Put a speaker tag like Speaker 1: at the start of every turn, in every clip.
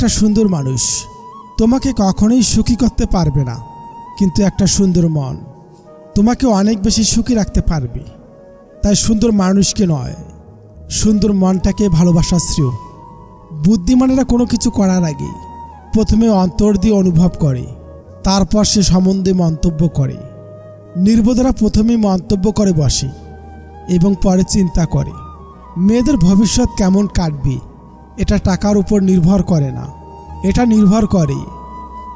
Speaker 1: একটা সুন্দর মানুষ। তোমাকে কখনোই সুখী করতে পারবে না, কিন্তু একটা সুন্দর মন। তোমাকে অনেক বেশি সুখী রাখতে পারবে। তাই সুন্দর মানুষকে নয়, সুন্দর মনটাকে ভালোবাসা শ্রেয়। বুদ্ধিমানেরা কোনো কিছু করার আগে প্রথমে অন্তর দিয়ে অনুভব করে, তারপর সে সম্বন্ধে মন্তব্য করে। নির্বোধরা প্রথমেই মন্তব্য করে বসে এবং পরে চিন্তা করে, মেয়েদের ভবিষ্যৎ কেমন কাটবে? এটা টাকার উপর নির্ভর করে না। এটা নির্ভর করে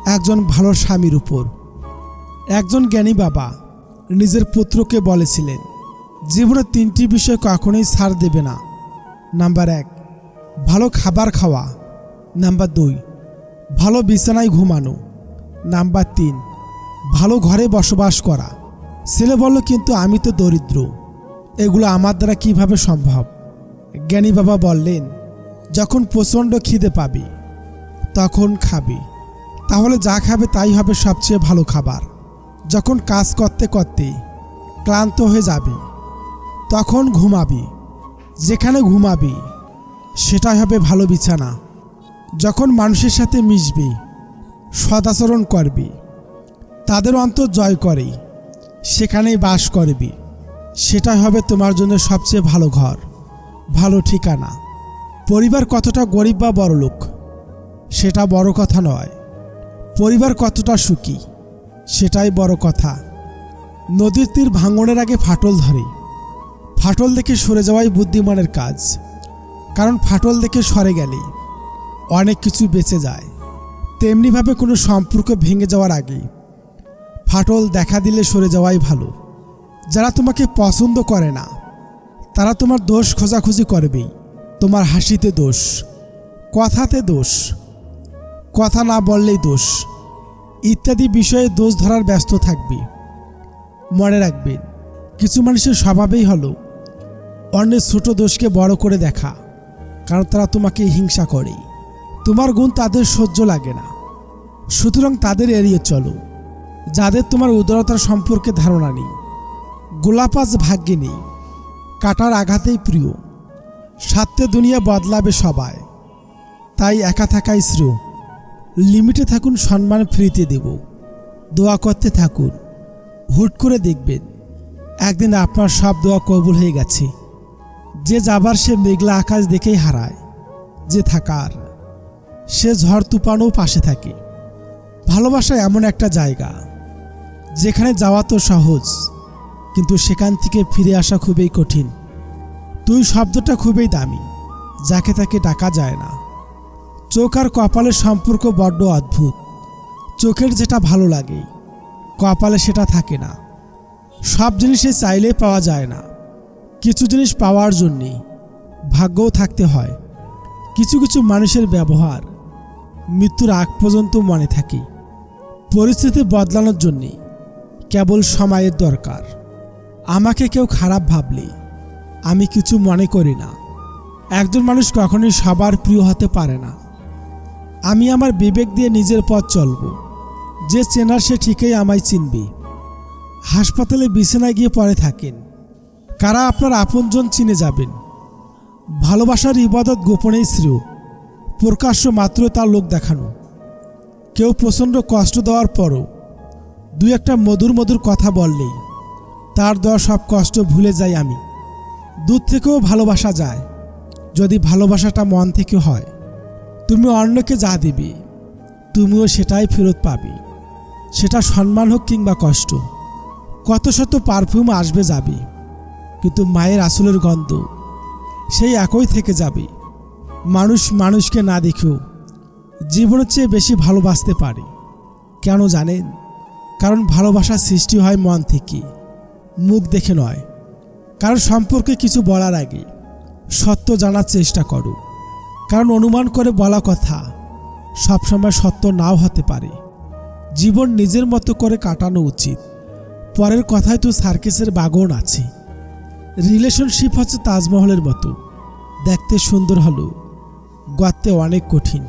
Speaker 1: একজন ভালো স্বামীর উপর। একজন জ্ঞানী বাবা নিজের পুত্রকে বলেছিলেন, জীবনে তিনটি বিষয় কখনোই ছাড় দেবে না। নাম্বার এক, ভালো খাবার খাওয়া। নাম্বার দুই, ভালো বিছানায় ঘুমানো। নাম্বার তিন, ভালো ঘরে বসবাস করা। ছেলে বলল, কিন্তু আমি তো দরিদ্র। এগুলো আমার দ্বারা কীভাবে সম্ভব? জ্ঞানী বাবা বললেন যখন প্রচণ্ড খিদে পাবি, তখন খাবি। তাহলে যা খাবে তাই হবে সবচেয়ে ভালো খাবার। যখন কাজ করতে করতে ক্লান্ত হয়ে যাবি, তখন ঘুমাবি। যেখানে ঘুমাবি, সেটাই হবে ভালো বিছানা। যখন মানুষের সাথে মিশবি, সদাচরণ করবি। তাদের অন্তর জয় করে সেখানেই বাস করবি। সেটাই হবে তোমার জন্য সবচেয়ে ভালো ঘর, ভালো ঠিকানা। পরিবার কতটা গরিব বা বড়লোক, সেটা বড় কথা নয়। পরিবার কতটা সুখী, সেটাই বড় কথা। নদীর তীর ভাঙনের আগে ফাটল ধরে। ফাটল দেখে সরে যাওয়াই বুদ্ধিমানের কাজ, কারণ ফাটল দেখে সরে গেলে অনেক কিছু বেঁচে যায়। তেমনিভাবে কোনো সম্পর্ক ভেঙে যাওয়ার আগে ফাটল দেখা দিলে সরে যাওয়াই ভালো। যারা তোমাকে পছন্দ করে না, তারা তোমার দোষ খোঁজাখুঁজি করবেই। তোমার হাসিতে দোষ, কথাতে দোষ, কথা না বললেই দোষ, ইত্যাদি বিষয়ে দোষ ধরার ব্যস্ত থাকবে, মনে রাখবেন কিছু মানুষের স্বভাবেই হলো, অন্যের ছোট দোষকে বড় করে দেখা, কারণ তারা তোমাকে হিংসা করে। তোমার গুণ তাদের সহ্য লাগে না। সুতরাং তাদের এড়িয়ে চলো। যাদের তোমার উদারতার সম্পর্কে ধারণা নেই। গোলাপাস ভাগ্যে নেই, কাটার আঘাতেই প্রিয়। স্বার্থে দুনিয়া বদলাবে সবাই। তাই একা থাকাই শ্রেয় লিমিটে থাকুন সম্মান ফ্রিতে দেব। দোয়া করতে থাকুন। হুট করে দেখবেন। একদিন আপনার সব দোয়া কবুল হয়ে গেছে। যে যাবার সে মেঘলা আকাশ দেখেই হারায়। যে থাকার। সে ঝড় তুফানও পাশে থাকে। ভালোবাসা এমন একটা জায়গা। যেখানে যাওয়া তো সহজ, কিন্তু সেখান থেকে ফিরে আসা খুবই কঠিন। তুই শব্দটা খুবই দামি, যাকে তাকে ডাকা যায় না। চোখ আর কপালের সম্পর্ক বড্ড অদ্ভুত। চোখের যেটা ভালো লাগে, কপালে সেটা থাকে না। সব জিনিসে চাইলে পাওয়া যায় না। কিছু জিনিস পাওয়ার জন্যে ভাগ্যও থাকতে হয়। কিছু কিছু মানুষের ব্যবহার মৃত্যুর আগ পর্যন্ত মনে থাকে। পরিস্থিতি বদলানোর জন্যে কেবল সময়ের দরকার। আমাকে কেউ খারাপ ভাবলে আমি কিছু মনে করি না। একজন মানুষ কখনোই সবার প্রিয় হতে পারে না। আমি আমার বিবেক দিয়ে নিজের পথ চলব। যে চেনার সে ঠিকই আমায় চিনবে। হাসপাতালে বিছানায় গিয়ে পড়ে থাকেন। কারা আপনার আপনজন চিনে যাবেন? ভালোবাসার ইবাদত গোপনেই শ্রেয়। প্রকাশ্য মাত্র তার লোক দেখানো। কেউ প্রচণ্ড কষ্ট দেওয়ার পরও দুই একটা মধুর মধুর কথা বললেই তার দেওয়া সব কষ্ট ভুলে যাই আমি। দূর থেকেও ভালোবাসা যায়, যদি ভালোবাসাটা মন থেকে হয়। তুমি অন্যকে যা দিবে, তুমিও সেটাই ফেরত পাবে। সেটা সম্মান হোক কিংবা কষ্ট, কত শত পারফিউম আসবে যাবে, কিন্তু মায়ের আসলের গন্ধ, সেই একই থেকে যাবে। মানুষ মানুষকে না দেখেও জীবনের চেয়ে বেশি ভালোবাসতে পারে। কেন জানেন? কারণ ভালোবাসার সৃষ্টি হয় মন থেকে, মুখ দেখে নয়। কারণ সম্পর্কে কিছু বলার আগে সত্য জানার চেষ্টা করো। কারণ অনুমান করে বলা কথা সবসময় সত্য নাও হতে পারে। জীবন নিজের মতো করে কাটানো উচিত। পরের কথায় তো সার্কেসের বাগন আছে। রিলেশনশিপ হচ্ছে তাজমহলের মতো। দেখতে সুন্দর হলো গর্তে অনেক কঠিন।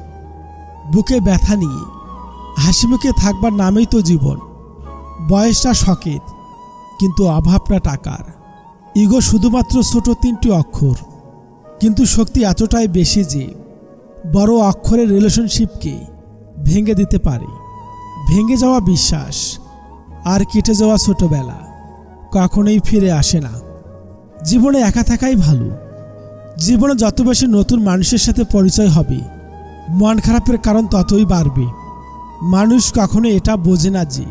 Speaker 1: বুকে ব্যথা নিয়ে, হাসি মুখে থাকবার নামেই তো জীবন। বয়সটা শখের কিন্তু অভাবটা টাকার। ইগো শুধুমাত্র ছোট তিনটি অক্ষর, কিন্তু শক্তি এতটাই বেশি যে বড় অক্ষরের রিলেশনশিপকে ভেঙে দিতে পারে। ভেঙে যাওয়া বিশ্বাস আর কেটে যাওয়া ছোটবেলা কখনোই ফিরে আসে না। জীবনে একা থাকাই ভালো। জীবনে যত বেশি নতুন মানুষের সাথে পরিচয় হবে, মন খারাপের কারণ ততই বাড়বে। মানুষ কখনো এটা বোঝে না যে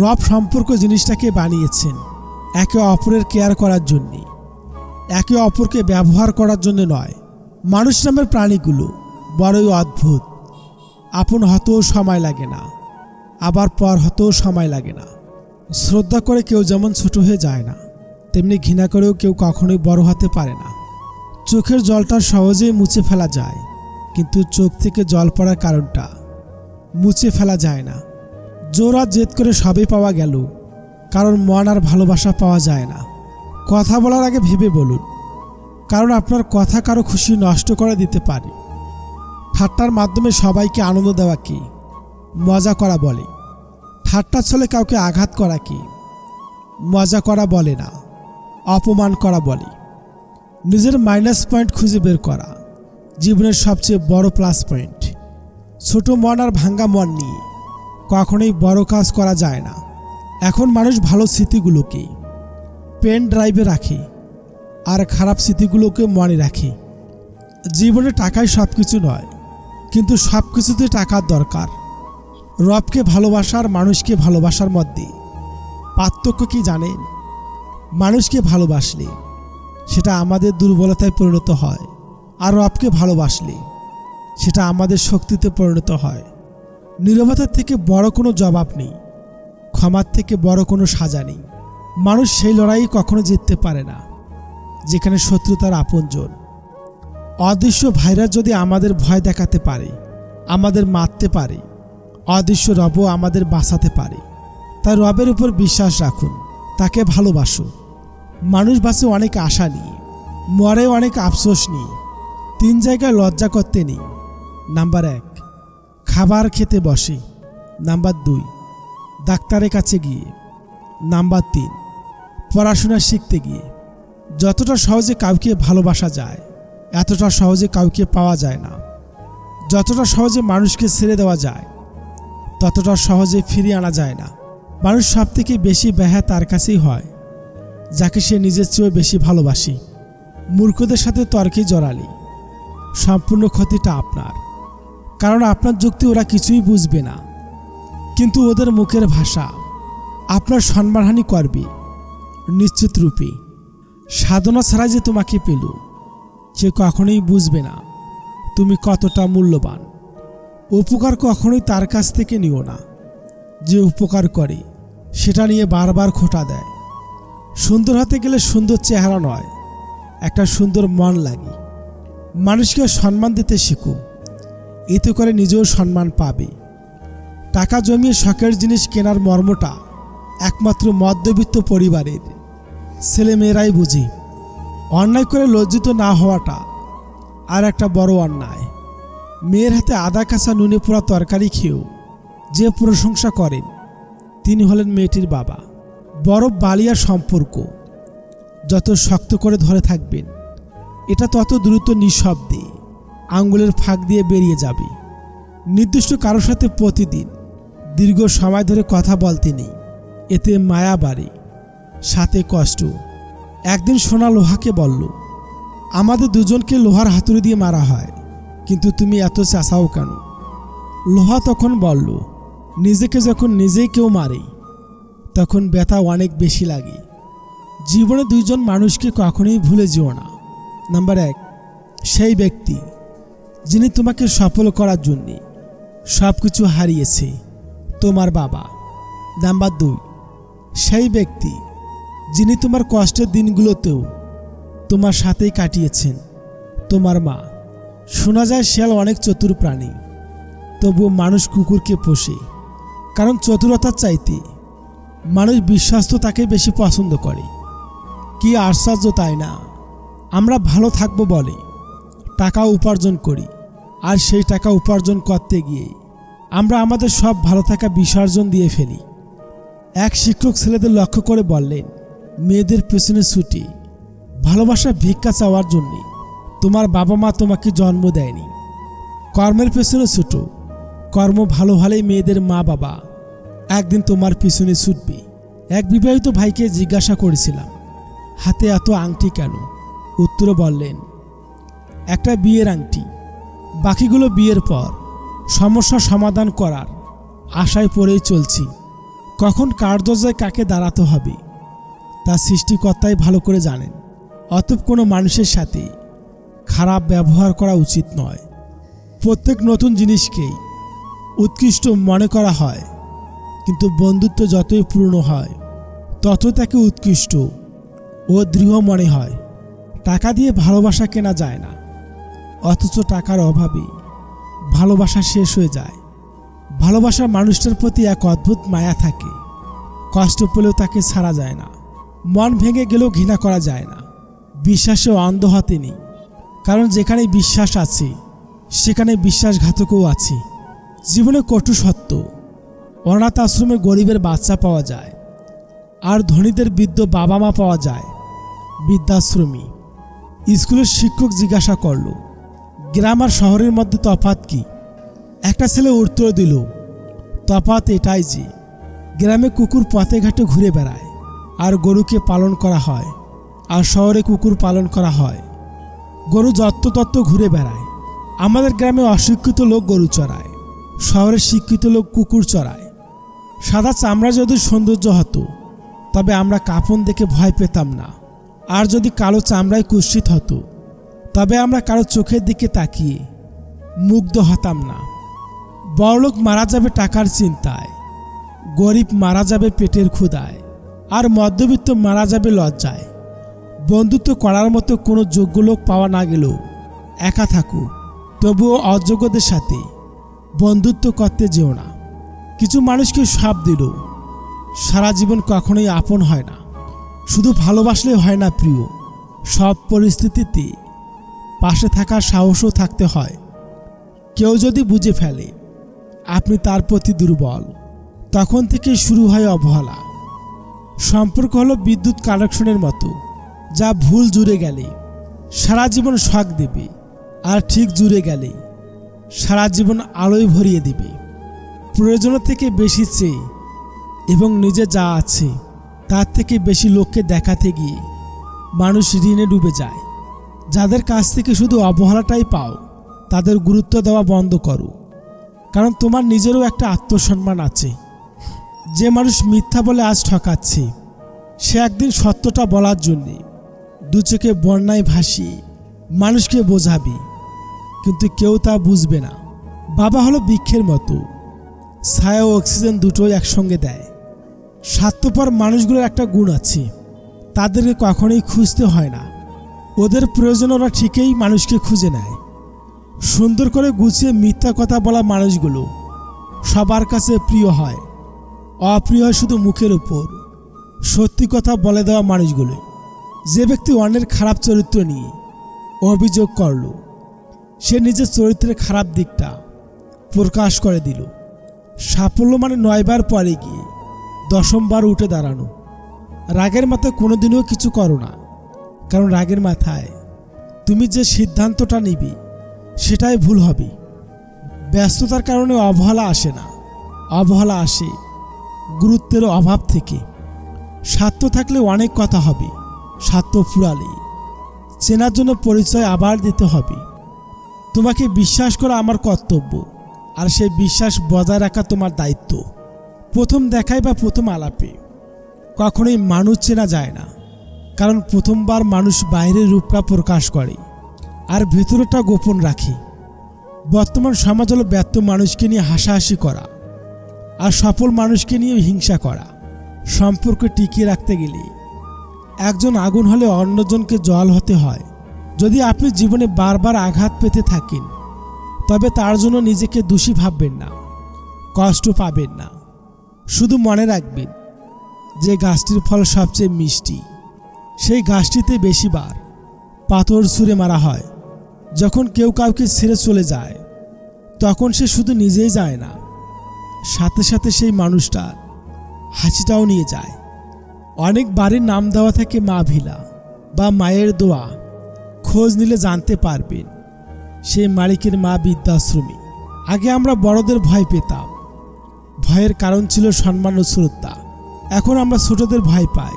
Speaker 1: রব সম্পর্ক জিনিসটাকে বানিয়েছেন। একে অপরের কেয়ার করার জন্যে। একে অপরকে ব্যবহার করার জন্য নয়। মানুষ নামের প্রাণীগুলো বড়ই অদ্ভুত। আপন হতেও সময় লাগে না। আবার পর হতেও সময় লাগে না। শ্রদ্ধা করে কেউ যেমন ছোট হয়ে যায় না, তেমনি ঘৃণা করেও কেউ কখনোই বড় হতে পারে না। চোখের জলটা সহজেই মুছে ফেলা যায়, কিন্তু চোখ থেকে জল পড়ার কারণটা মুছে ফেলা যায় না। জোরা জেদ করে সবই পাওয়া গেল। কারণ মন আর ভালোবাসা পাওয়া যায় না। কথা বলার আগে ভেবে বলুন, কারণ আপনার কথা কারও খুশি নষ্ট করে দিতে পারে। ঠাট্টার মাধ্যমে সবাইকে আনন্দ দেওয়া কি? মজা করা বলে। ঠাট্টা ছলে কাউকে আঘাত করা কি? মজা করা বলে না, অপমান করা বলে। নিজের মাইনাস পয়েন্ট খুঁজে বের করা, জীবনের সবচেয়ে বড় প্লাস পয়েন্ট ছোট মন আর ভাঙ্গা মন নিয়ে কখনোই বড় কাজ করা যায় না। এখন মানুষ ভালো স্মৃতিগুলোকে পেন ড্রাইভে রাখে আর খারাপ স্মৃতিগুলোকে মনে রাখে। জীবনে টাকাই সব কিছু নয়, কিন্তু সব কিছুতে টাকার দরকার। রবকে ভালোবাসার, মানুষকে ভালোবাসার মধ্যে। পার্থক্য কি জানেন? মানুষকে ভালোবাসলে সেটা আমাদের দুর্বলতায় পরিণত হয়, আর রবকে ভালোবাসলে সেটা আমাদের শক্তিতে পরিণত হয়। নীরবতার থেকে বড় কোনো জবাব নেই। ক্ষমার থেকে বড় কোনো সাজা নেই। মানুষ সেই লড়াই কখনো জিততে পারে না, যেখানে শত্রু তার আপনজন। অদৃশ্য ভাইরাস যদি আমাদের ভয় দেখাতে পারে, আমাদের মারতে পারে, অদৃশ্য রবও আমাদের বাঁচাতে পারে। তাই রবের উপর বিশ্বাস রাখুন, তাকে ভালোবাসো মানুষ বাসে অনেক আশা নিয়ে মরে অনেক আফসোস নিয়ে, তিন জায়গায় লজ্জা করতে নেই। নাম্বার এক, খাবার খেতে বসে। নাম্বার দুই ডাক্তারের কাছে গিয়ে। নাম্বার তিন, পড়াশোনা শিখতে গিয়ে। যতটা সহজে কাউকে ভালোবাসা যায়, এতটা সহজে কাউকে পাওয়া যায় না। যতটা সহজে মানুষকে ছেড়ে দেওয়া যায়, ততটা সহজে ফিরিয়ে আনা যায় না। মানুষ সব থেকে বেশি ব্যাহা তার কাছেই হয়, যাকে সে নিজের চেয়েও বেশি ভালোবাসি। মূর্খদের সাথে তর্কে জড়ালি, সম্পূর্ণ ক্ষতিটা আপনার। কারণ আপনার যুক্তি ওরা কিছুই বুঝবে না। কিন্তু ওদের মুখের ভাষা আপনার সম্মানহানি করবে, নিশ্চিত রূপে। সাধনা ছাড়া যে তোমাকে পেল, সে কখনোই বুঝবে না। তুমি কতটা মূল্যবান। উপকার কখনোই তার কাছ থেকে নিও না। যে উপকার করে, সেটা নিয়ে বারবার খোটা দেয়। সুন্দর হতে গেলে সুন্দর চেহারা নয়, একটা সুন্দর মন লাগে। মানুষকে সম্মান দিতে শিখো। এতে করে নিজেও সম্মান পাবে। টাকা জমিয়ে শখের জিনিস কেনার মর্মটা একমাত্র মধ্যবিত্ত পরিবারের। ছেলেমেয়েরাই বুঝি। অন্যায় করে লজ্জিত না হওয়াটা আর একটা বড় অন্যায়। মেয়ের হাতে আদা কাঁচা নুনে পোড়া তরকারি খেয়েও যে প্রশংসা করেন, তিনি হলেন মেয়েটির বাবা। বরফ বালিয়ার সম্পর্ক যত শক্ত করে ধরে থাকবেন, এটা তত দ্রুত নিঃশব্দে আঙ্গুলের ফাঁক দিয়ে বেরিয়ে যাবে। নির্দিষ্ট কারোর সাথে প্রতিদিন দীর্ঘ সময় ধরে কথা বলতে নেই। এতে মায়া বাড়ে, সাথে কষ্ট। একদিন সোনা লোহাকে বলল, আমাদের দুজনকে লোহার হাতুড়ি দিয়ে মারা হয়, কিন্তু তুমি এত চেঁচাও কেন? লোহা তখন বলল, নিজেকে যখন নিজেই কেউ মারে, তখন ব্যথা অনেক বেশি লাগে। জীবনে দুইজন মানুষকে কখনোই ভুলে যেও না। নাম্বার এক, সেই ব্যক্তি যিনি তোমাকে সফল করার জন্যে সব কিছু হারিয়েছে। তোমার বাবা। নাম্বার দুই, সেই ব্যক্তি যিনি তোমার কষ্টের দিনগুলোতেও তোমার সাথেই কাটিয়েছেন। তোমার মা, শোনা যায় শিয়াল অনেক চতুর প্রাণী, তবুও মানুষ কুকুরকে পোষে। কারণ চতুরতার চাইতে মানুষ বিশ্বাস্ত তাকে বেশি পছন্দ করে। কি আশ্চর্য তাই না? আমরা ভালো থাকব বলে টাকা উপার্জন করি, আর সেই টাকা উপার্জন করতে গিয়ে আমরা আমাদের সব ভালো থাকা বিসর্জন দিয়ে ফেলি। এক শিক্ষক ছেলেদের লক্ষ্য করে বললেন, মেয়েদের পেছনে ছুটি। ভালোবাসা ভিক্ষা চাওয়ার জন্যে। তোমার বাবা মা তোমাকে জন্ম দেয়নি। কর্মের পেছনে ছুটো। কর্ম ভালো ভালোই মেয়েদের মা বাবা। একদিন তোমার পিছনে ছুটবে। এক বিবাহিত ভাইকে জিজ্ঞাসা করেছিলাম, হাতে এত আংটি কেন? উত্তরে বললেন, একটা বিয়ের আংটি। বাকিগুলো বিয়ের পর। সমস্যা সমাধান করার আশায় পড়েই চলছি। কখন কার দরজায় কাকে দাঁড়াতে হবে, তা সৃষ্টিকর্তাই ভালো করে জানেন। অতএব কোনো মানুষের সাথে খারাপ ব্যবহার করা উচিত নয়। প্রত্যেক নতুন জিনিসকেই উৎকৃষ্ট মনে করা হয়, কিন্তু বন্ধুত্ব যতই পূর্ণ হয় তত তাকে উৎকৃষ্ট ও দৃঢ় মনে হয়। টাকা দিয়ে ভালোবাসা কেনা যায় না, অথচ টাকার অভাবে ভালোবাসা শেষ হয়ে যায়। ভালোবাসার মানুষটার প্রতি এক অদ্ভুত মায়া থাকে। কষ্ট পেলেও তাকে ছাড়া যায় না। মন ভেঙে গেলেও ঘৃণা করা যায় না। বিশ্বাসে অন্ধ হতে নেই কারণ যেখানে বিশ্বাস আছে, সেখানে বিশ্বাসঘাতকও আছে। জীবনে কটু সত্য, অনাথ আশ্রমে গরিবের বাচ্চা পাওয়া যায়। আর ধনীদের বৃদ্ধ বাবা মা পাওয়া যায়। বৃদ্ধাশ্রমী। স্কুলের শিক্ষক জিজ্ঞাসা করল গ্রাম আর শহরের মধ্যে তফাত কি? একটা ছেলে উত্তর দিল তফাত এটাই যে, গ্রামে কুকুর পথে ঘাটে ঘুরে বেড়ায় আর গরুকে পালন করা হয় আর শহরে কুকুর পালন করা হয়। গরু যত্রতত্ত্ব ঘুরে বেড়ায়। আমাদের গ্রামে অশিক্ষিত লোক গরু চড়ায়, শহরে শিক্ষিত লোক কুকুর চড়ায়। সাদা চামড়া যদি সৌন্দর্য হতো, তবে আমরা কাপন দেখে ভয় পেতাম না। আর যদি কালো চামড়ায় কুৎসিত হতো তবে আমরা কারও চোখের দিকে তাকিয়ে মুগ্ধ হতাম না। বড়লোক মারা যাবে টাকার চিন্তায়, গরিব মারা যাবে পেটের ক্ষুদায় আর মধ্যবিত্ত মারা যাবে লজ্জায়। বন্ধুত্ব করার মতো কোনো যোগ্য লোক পাওয়া না গেলেও একা থাকো, তবুও অযোগ্যদের সাথে বন্ধুত্ব করতে যেও না। কিছু মানুষকে সাপ দিল সারা জীবন কখনোই আপন হয় না। শুধু ভালোবাসলে হয় না প্রিয়, সব পরিস্থিতিতে পাশে থাকার সাহসও থাকতে হয়। কেউ যদি বুঝে ফেলে, আপনি তার প্রতি দুর্বল। তখন থেকে শুরু হয় অবহেলা। সম্পর্ক হলো বিদ্যুৎ কানেকশনের মতো, যা ভুল জুড়ে গেলে সারা জীবন শখ দেবে আর ঠিক জুড়ে গেলে সারা জীবন আলোয় ভরিয়ে দেবে। প্রয়োজনের থেকে বেশি চেয়ে এবং নিজে যা আছে তার থেকে বেশি লোককে দেখাতে গিয়ে মানুষ ঋণে ডুবে যায়। যাদের কাছ থেকে শুধু অবহেলাটাই পাও, তাদের গুরুত্ব দেওয়া বন্ধ করো। কারণ তোমার নিজেরও একটা আত্মসম্মান আছে। যে মানুষ মিথ্যা বলে আজ ঠকাচ্ছে, সে একদিন সত্যটা বলার জন্যে দু চোখে বন্যায় ভাসি মানুষকে বোঝাবি। কিন্তু কেউ তা বুঝবে না। বাবা হলো বৃক্ষের মতো। ছায়া ও অক্সিজেন দুটোই একসঙ্গে দেয়। স্বার্থপর মানুষগুলোর একটা গুণ আছে। তাদেরকে কখনোই খুঁজতে হয় না। ওদের প্রয়োজন ওরা ঠিকই মানুষকে খুঁজে নেয়। সুন্দর করে গুছিয়ে মিথ্যা কথা বলা মানুষগুলো সবার কাছে প্রিয় হয়। অপ্রিয় হয় শুধু মুখের উপর। সত্যি কথা বলে দেওয়া মানুষগুলো। যে ব্যক্তি অন্যের খারাপ চরিত্র নিয়ে অভিযোগ করল, সে নিজের চরিত্রের খারাপ দিকটা প্রকাশ করে দিল। সাফল্য মানে নয়বার পরে গিয়ে দশমবার উঠে দাঁড়ানো। রাগের মাথায় কোনোদিনও কিছু করো না। কারণ রাগের মাথায়। তুমি যে সিদ্ধান্তটা নিবি, সেটাই ভুল হবে। ব্যস্ততার কারণে অবহেলা আসে না। অবহেলা আসে গুরুত্বের অভাব থেকে। স্বার্থ থাকলে অনেক কথা হবে, স্বার্থ ফুরালে। চেনার জন্য পরিচয় আবার দিতে হবে। তোমাকে বিশ্বাস করা আমার কর্তব্য, আর সেই বিশ্বাস বজায় রাখা তোমার দায়িত্ব। প্রথম দেখায় বা প্রথম আলাপে। কখনোই মানুষ চেনা যায় না। কারণ প্রথমবার মানুষ বাইরের রূপটা প্রকাশ করে। আর ভেতরটা গোপন রাখে। বর্তমান সমাজ হলো ব্যর্থ মানুষকে নিয়ে হাসাহাসি করা আর সফল মানুষকে নিয়ে হিংসা করা। সম্পর্ক টিকিয়ে রাখতে গেলে একজন আগুন হলে অন্যজনকে জল হতে হয়। যদি আপনি জীবনে বারবার আঘাত পেতে থাকেন, তবে তার জন্য নিজেকে দোষী ভাববেন না, কষ্ট পাবেন না। শুধু মনে রাখবেন যে গাছটির ফল সবচেয়ে মিষ্টি। সেই গাছটিতে বেশিবার পাথর ছুঁড়ে মারা হয়। যখন কেউ কাউকে ছেড়ে চলে যায়, তখন সে শুধু নিজেই যায় না, সাথে সাথে সেই মানুষটার হাসিটাও নিয়ে যায়। অনেক বাড়ির নাম দেওয়া থাকে মা ভিলা বা মায়ের দোয়া। খোঁজ নিলে জানতে পারবেন সেই মালিকের মা বৃদ্ধাশ্রমী। আগে আমরা বড়দের ভয় পেতাম। ভয়ের কারণ ছিল সম্মান ও শ্রদ্ধা। এখন আমরা ছোটদের ভয় পাই।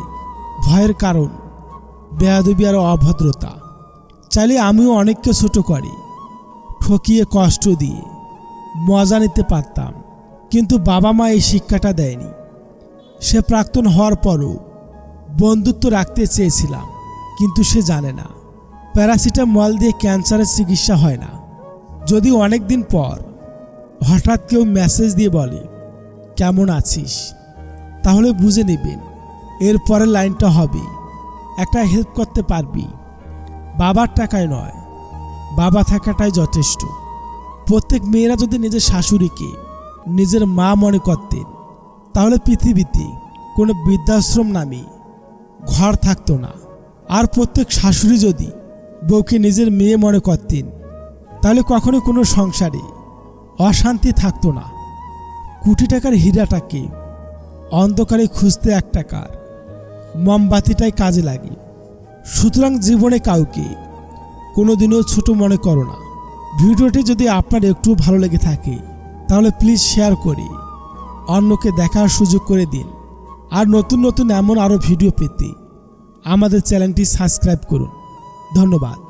Speaker 1: ভয়ের কারণ বেয়াদবি আর অভদ্রতা। চাইলে আমিও অনেককে ছোট করি। ঠকিয়ে কষ্ট দিয়ে। মজা নিতে পারতাম। কিন্তু বাবা মা এই শিক্ষাটা দেয়নি। সে প্রাক্তন হওয়ার পরও বন্ধুত্ব রাখতে চেয়েছিলাম, কিন্তু সে জানে না। প্যারাসিটামল দিয়ে ক্যান্সারের চিকিৎসা হয় না। যদি অনেক দিন পর হঠাৎ কেউ মেসেজ দিয়ে বলে, কেমন আছিস? তাহলে বুঝে নেবেন এর পরের লাইনটা হবে একটা হেল্প করতে পারবি। বাবার টাকায় নয়, বাবা থাকাটাই যথেষ্ট। প্রত্যেক মেয়েরা যদি নিজের শাশুড়িকে নিজের মা মনে করতেন তাহলে পৃথিবীতে কোনো বৃদ্ধাশ্রম নামে ঘর থাকতো না। আর প্রত্যেক শাশুড়ি যদি বউকে নিজের মেয়ে মনে করতেন, তাহলে কখনো কোনো সংসারে অশান্তি থাকতো না। কোটি টাকার হীরাটাকে অন্ধকারে খুঁজতে এক টাকার মোমবাতিটাই কাজে লাগে। সুতরাং জীবনে কাউকে কোনোদিনও ছোট মনে করো না। ভিডিওটি যদি আপনার একটু ভালো লেগে থাকে, তাহলে প্লিজ শেয়ার করি অন্যকে দেখার সুযোগ করে দিন। আর নতুন নতুন এমন আরও ভিডিও পেতে আমাদের চ্যানেলটি সাবস্ক্রাইব করুন। ধন্যবাদ।